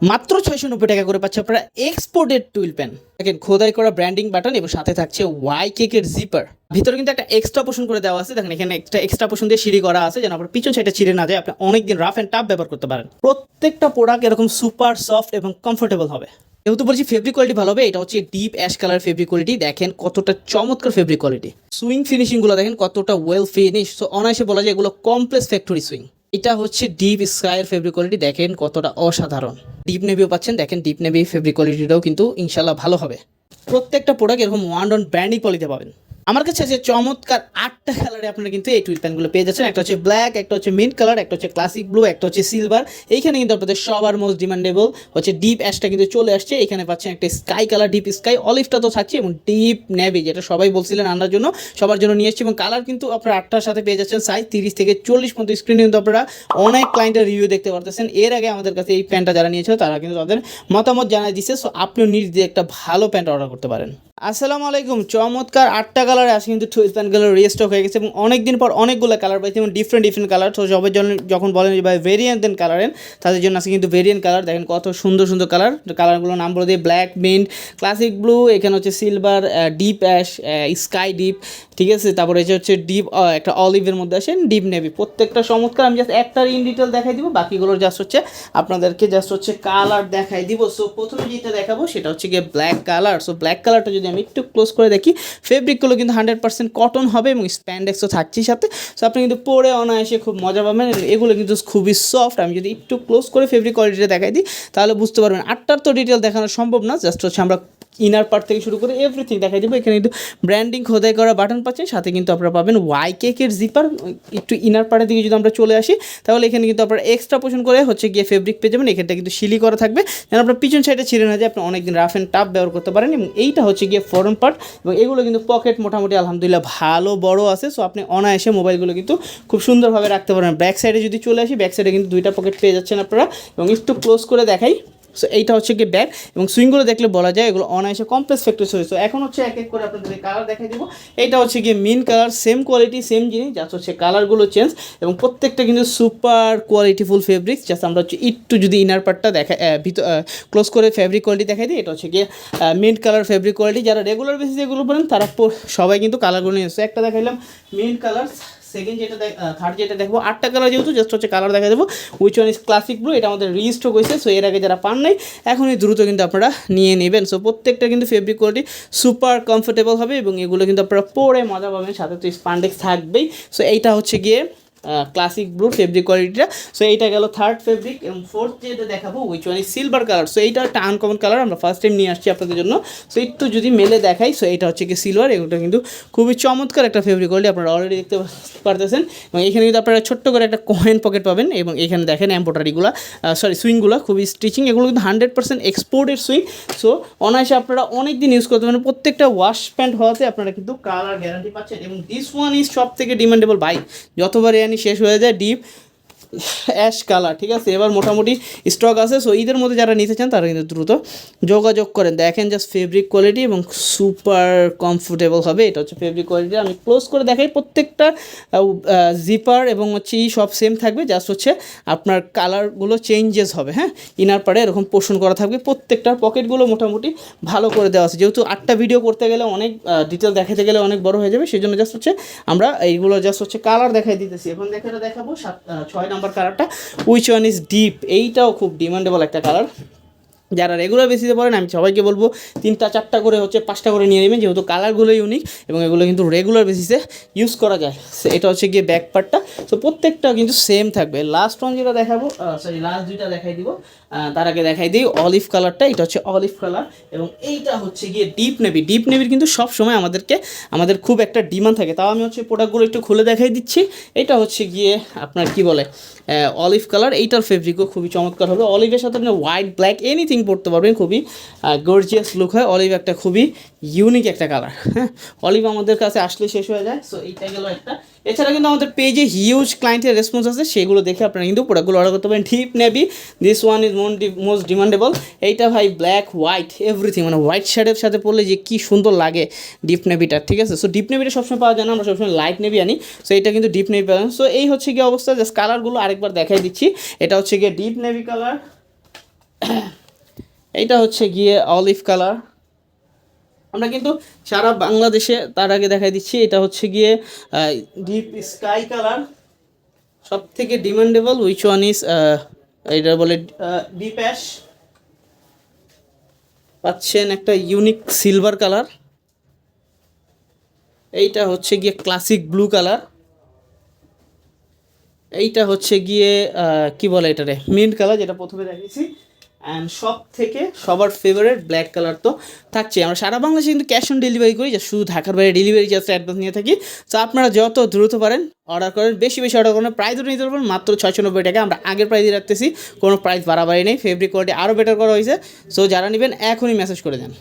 মাত্র ছয়শো নব্বই টাকা করে পাচ্ছে আপনারা এক্সপোর্টেড টুইল পেন দেখেন, খোদাই করা ব্র্যান্ডিং বাটন এবং সাথে থাকছে ওয়াই কেকের জিপার ভিতরে কিন্তু একটা এক্সট্রা পোর্শন করে দেওয়া আছে। দেখেন, এখানে একটা এক্সট্রা পোর্শন দিয়ে সিঁড়ি করা আছে যেন আপনার পিছন সাইডে ছিঁড়ে না যায়। আপনি অনেকদিন রাফ অ্যান্ড টাফ ব্যবহার করতে পারেন। প্রত্যেকটা প্রোডাক্ট এরকম সুপার সফট এবং কমফোর্টেবল হবে। যেহেতু বলছি ফেব্রিক কোয়ালিটি ভালো হবে, এটা হচ্ছে deep ash colour fabric quality দেখেন, কতটা চমৎকার ফেব্রিক কোয়ালিটি সুইং ফিনিশিংগুলো দেখেন, কতটা ওয়েল ফিনিশ তো অনায়াসে বলা যায় এগুলো কমপ্লেক্স ফ্যাক্টরি সুইং এটা হচ্ছে ডিপ স্কাইয়ের ফেব্রিক কোয়ালিটি দেখেন কতটা অসাধারণ। ডিপ নেভিও পাচ্ছেন, দেখেন ডিপ নেভি ফেব্রিক কোয়ালিটিটাও কিন্তু ইনশাল্লাহ ভালো হবে। প্রত্যেকটা প্রোডাক্ট এরকম ওয়ান অন ব্র্যান্ডিং কোয়ালিটি পাবেন। আমার কাছে আছে চমৎকার আটটা কালারে আপনারা কিন্তু এই টুইট প্যান্টগুলো পেয়ে যাচ্ছেন। একটা হচ্ছে ব্ল্যাক একটা হচ্ছে মিন্ট কালার একটা হচ্ছে ক্লাসিক ব্লু একটা হচ্ছে সিলভার এইখানে কিন্তু আপনাদের সবার মোস্ট ডিমান্ডেবল হচ্ছে ডিপ অ্যাশটা কিন্তু চলে আসছে। এখানে পাচ্ছেন একটা স্কাই কালার ডিপ স্কাই অলিভটা তো থাকছে এবং ডিপ নেভি যেটা সবাই বলছিলেন আনার জন্য, সবার জন্য নিয়ে এসেছি এবং কালার কিন্তু আপনারা আটটার সাথে পেয়ে যাচ্ছেন। সাইজ তিরিশ থেকে চল্লিশ পর্যন্ত স্ক্রিনে কিন্তু আপনারা অনেক ক্লায়েন্টের রিভিউ দেখতে পারতেছেন। এর আগে আমাদের কাছে এই প্যান্টটা যারা নিয়েছিল, তারা কিন্তু তাদের মতামত জানাই দিচ্ছে সো আপনিও দিয়ে একটা ভালো প্যান্ট অর্ডার করতে পারেন। আসসালামু আলাইকুম। চমৎকার আটটা কালার আসে কিন্তু টুইস প্যান্টগুলো রিস্টক হয়ে গেছে এবং অনেক দিন পর অনেকগুলো কালার পাইছে এবং ডিফারেন্ট ডিফারেন্ট কালার তো জন্য যখন বলেন যে ভাই ভেরিয়েন্ট দেন কালারেন তাদের জন্য আছে কিন্তু ভেরিয়েন্ট কালার দেখেন কত সুন্দর সুন্দর কালার কালারগুলোর নাম বলে দিয়ে ব্ল্যাক মিন্ট ক্লাসিক ব্লু এখানে হচ্ছে silver deep ash sky deep ঠিক আছে? তারপরে এটা হচ্ছে ডিপ একটা অলিভের মধ্যে আসেন ডিপ নেভি প্রত্যেকটা চমৎকার, আমি জাস্ট একটা ইন ডিটেল দেখাই দিব বাকিগুলোর জাস্ট হচ্ছে আপনাদেরকে জাস্ট হচ্ছে কালার দেখাই দিব। সো প্রথমে যেটা দেখাবো, সেটা হচ্ছে গিয়ে ব্ল্যাক কালার সো ব্ল্যাক কালারটা যদি আমি একটু ক্লোজ করে দেখি ফেব্রিকগুলো কিন্তু হান্ড্রেড পার্সেন্ট কটন হবে এবং স্প্যান্ডেক্সও থাকছে সাথে। সো আপনি কিন্তু পরে অনায়াসে খুব মজা পাবেন। এগুলো কিন্তু খুবই সফট আমি যদি একটু ক্লোজ করে ফেব্রিক কোয়ালিটিটা দেখাই দিই, তাহলে বুঝতে পারবেন। আটটার তো ডিটেল দেখানো সম্ভব না। জাস্ট হচ্ছে আমরা ইনার পার্ট থেকে শুরু করে এভরিথিং দেখাই দেবো। এখানে কিন্তু ব্র্যান্ডিং খোদাই করা বাটন পাচ্ছেন, সাথে কিন্তু আপনারা পাবেন ওয়াই কেকের জিপার একটু ইনার পার্টের দিকে যদি আমরা চলে আসি, তাহলে এখানে কিন্তু আপনারা এক্সট্রা পোষণ করে হচ্ছে গিয়ে ফেব্রিক পেয়ে যাবেন। এখানটা কিন্তু শিলি করা থাকবে। যেন আপনার পিছন সাইডে ছিঁড়ে না যায়, আপনি অনেকদিন রাফ অ্যান্ড টাফ ব্যবহার করতে পারেন এবং এইটা হচ্ছে গিয়ে ফরন পার্ট এবং এগুলো কিন্তু পকেট মোটামুটি আলহামদুলিল্লাহ ভালো, বড় আছে। সো আপনি অনায়াসে মোবাইলগুলো কিন্তু খুব সুন্দরভাবে রাখতে পারেন ব্যাক সাইডে যদি চলে আসি ব্যাক সাইডে কিন্তু দুইটা পকেট পেয়ে যাচ্ছেন আপনারা এবং একটু ক্লোজ করে দেখাই। সো এইটা হচ্ছে গিয়ে ব্যাগ এবং সুইংগুলো দেখলে বলা যায় এগুলো অনায়াসে কমপ্লেক্স ফ্যাক্টরি হয়েছে এখন হচ্ছে এক এক করে আপনাদের কালার দেখাই দেবো। এইটা হচ্ছে গিয়ে mint colour same quality same জিনিস জাস্ট হচ্ছে কালারগুলো চেঞ্জ এবং প্রত্যেকটা কিন্তু সুপার কোয়ালিটিফুল ফেব্রিক্স জাস্ট আমরা হচ্ছে একটু যদি ইনার পার্টটা দেখা ভিতর ক্লোজ করে ফেব্রিক কোয়ালিটি দেখাই দিই, এটা হচ্ছে গিয়ে মিন্ট কালার ফেব্রিক কোয়ালিটি যারা রেগুলার বেসিস এগুলো পড়েন তারা সবাই কিন্তু কালারগুলো নিয়ে একটা দেখাইলাম মিন্ট কালার সেকেন্ড যেটা থার্ড যেটা দেখব, আটটা কালার যেহেতু জাস্ট হচ্ছে কালার দেখা দেবো। Which one is classic blue এটা আমাদের রিস্টক হয়েছে সো এর আগে যারা পান নাই, এখনই দ্রুত কিন্তু আপনারা নিয়ে নেবেন। সো প্রত্যেকটা কিন্তু ফেব্রিক কোয়ালিটি সুপার কমফোর্টেবল হবে এবং এগুলো কিন্তু আপনারা পরে মজা পাবেন, সাথে তো স্পান্ডেক্স থাকবেই। সো এইটা হচ্ছে গিয়ে ক্লাসিক ব্লু ফেব্রিক কোয়ালিটিটা সো এইটা গেল থার্ড ফেব্রিক এবং ফোর্থ যেটা দেখাবো which one is silver colour so এইটা একটা আনকমন কালার আমরা ফার্স্ট টাইম নিয়ে আসছি আপনাদের জন্য। সো একটু যদি মেলে দেখাই সো এটা হচ্ছে কি সিলভার এগুলো কিন্তু খুবই চমৎকার একটা ফেব্রিক কোয়ালিটি আপনারা অলরেডি দেখতে পারতেছেন। এবং এখানে কিন্তু আপনারা ছোট্ট করে একটা কয়েন পকেট পাবেন এবং এখানে দেখেন এম্পোটারিগুলো সরি সুইংগুলো খুবই স্টিচিং এগুলো কিন্তু hundred percent exported sewing so অনায়াসে আপনারা অনেক দিন ইউজ করতে পারেন প্রত্যেকটা ওয়াশ প্যান্ট হওয়াতে আপনারা কিন্তু কালার গ্যারান্টি পাচ্ছেন। এবং দিস ওয়ান ইজ সব থেকে ডিমান্ডেবল বাই যতবারই আনি শেষ হয়ে যায় ডিপ। অ্যাশ কালার, ঠিক আছে? এবার মোটামুটি স্টক আছে সো ঈদের মধ্যে যারা নিতে চান, তারা কিন্তু দ্রুত যোগাযোগ করেন। দেখেন জাস্ট ফেব্রিক কোয়ালিটি এবং সুপার কমফোর্টেবল হবে। এটা হচ্ছে ফেব্রিক কোয়ালিটি আমি ক্লোজ করে দেখাই প্রত্যেকটা জিপার এবং হচ্ছে ই সব সেম থাকবে। জাস্ট হচ্ছে আপনার কালারগুলো চেঞ্জেস হবে হ্যাঁ? ইনার পারে এরকম পোষণ করা থাকবে। প্রত্যেকটার পকেটগুলো মোটামুটি ভালো করে দেওয়া আছে। যেহেতু আটটা ভিডিও করতে গেলে অনেক ডিটেল দেখাতে গেলে অনেক বড় হয়ে যাবে, সেই জন্য জাস্ট হচ্ছে আমরা এইগুলো জাস্ট হচ্ছে কালার দেখাই দিতেছি। এখন দেখাটা দেখাবো সাত ছয় নাম্বার কালারটা উইচ ওয়ান ইজ ডিপ এইটাও খুব ডিমান্ডেবল একটা কালার যারা রেগুলার বেসিসে পড়েন, আমি সবাইকে বলব তিনটা, চারটা করে হচ্ছে, পাঁচটা করে নিয়ে নেবেন, যেহেতু কালারগুলো ইউনিক এবং এগুলো কিন্তু রেগুলার বেসিসে ইউজ করা যায়। এটা হচ্ছে গিয়ে ব্যাক পার্টটা তো প্রত্যেকটা কিন্তু সেম থাকবে। লাস্ট ওয়ান যেটা দেখাবো সরি লাস্ট দুইটা দেখাই দিব। তার আগে দেখাই দিই অলিভ কালারটা এটা হচ্ছে অলিভ কালার এবং এইটা হচ্ছে গিয়ে ডিপ নেভি ডিপ নেভির কিন্তু সব সময় আমাদেরকে, আমাদের খুব একটা ডিমান্ড থাকে। তাও আমি হচ্ছে প্রোডাক্টগুলো একটু খুলে দেখাই দিচ্ছি। এটা হচ্ছে গিয়ে আপনার কি বলে অলিভ কালার এইটার ফেব্রিকও খুবই চমৎকার হবে। অলিভের সাথে হোয়াইট ব্ল্যাক এনিথিং পরতে পারবেন খুবই গর্জিয়াস লুক হয়। অলিভ একটা খুবই ইউনিক একটা কালার হ্যাঁ? অলিভ আমাদের কাছে আসলে শেষ হয়ে যায় সো এইটা গেল একটা। এছাড়া কিন্তু আমাদের পেজে হিউজ ক্লায়েন্টের রেসপন্স আছে, সেগুলো দেখে আপনারা কিন্তু প্রোডাক্টগুলো অর্ডার করতে পারেন। Deep navy this one is most demandable এইটা ভাই ব্ল্যাক হোয়াইট এভরিথিং মানে হোয়াইট শার্টের সাথে পরলে যে কী সুন্দর লাগে ডিপ নেভিটা ঠিক আছে? সো ডিপ নেভিটা সবসময় পাওয়া যায় না, আমরা সবসময় লাইট নেভি আনি সো এটা কিন্তু ডিপ নেভি পাবেন সো এই হচ্ছে গিয়ে অবস্থা জাস্ট কালারগুলো আরেকবার দেখাই দিচ্ছি। এটা হচ্ছে গিয়ে ডিপ নেভি কালার এইটা হচ্ছে গিয়ে অলিভ কালার আমরা কিন্তু সারা বাংলাদেশে তার আগে দেখাই দিচ্ছি, এটা হচ্ছে গিয়ে ডিপ স্কাই কালার সব থেকে ডিমান্ডেবল উইচ ওয়ান ইজ এটা বলে ডিপ অ্যাশ পাচ্ছেন একটা ইউনিক সিলভার কালার এইটা হচ্ছে গিয়ে ক্লাসিক ব্লু কালার এইটা হচ্ছে গিয়ে কি বলে এটারে? মিন্ট কালার যেটা প্রথমে দেখিয়েছি অ্যান্ড সব থেকে সবার ফেভারেট ব্ল্যাক কালার তো থাকছে আমরা সারা বাংলাদেশে কিন্তু ক্যাশ অন ডেলিভারি করি যা শুধু ঢাকার বাইরে ডেলিভারি চার্জটা অ্যাডভান্স নিয়ে থাকি। তো আপনারা যত দ্রুত পারেন অর্ডার করেন, বেশি বেশি অর্ডার করেন প্রাইস নিতে পারবেন, মাত্র ছয়শো নব্বই টাকা। আমরা আগের প্রাইসে রাখতেছি, কোনো প্রাইস বাড়াবাড়ি নেই ফেব্রিক কোয়ালিটি আরও বেটার করা হয়েছে। সো যারা নেবেন, এখনই মেসেজ করে দেন।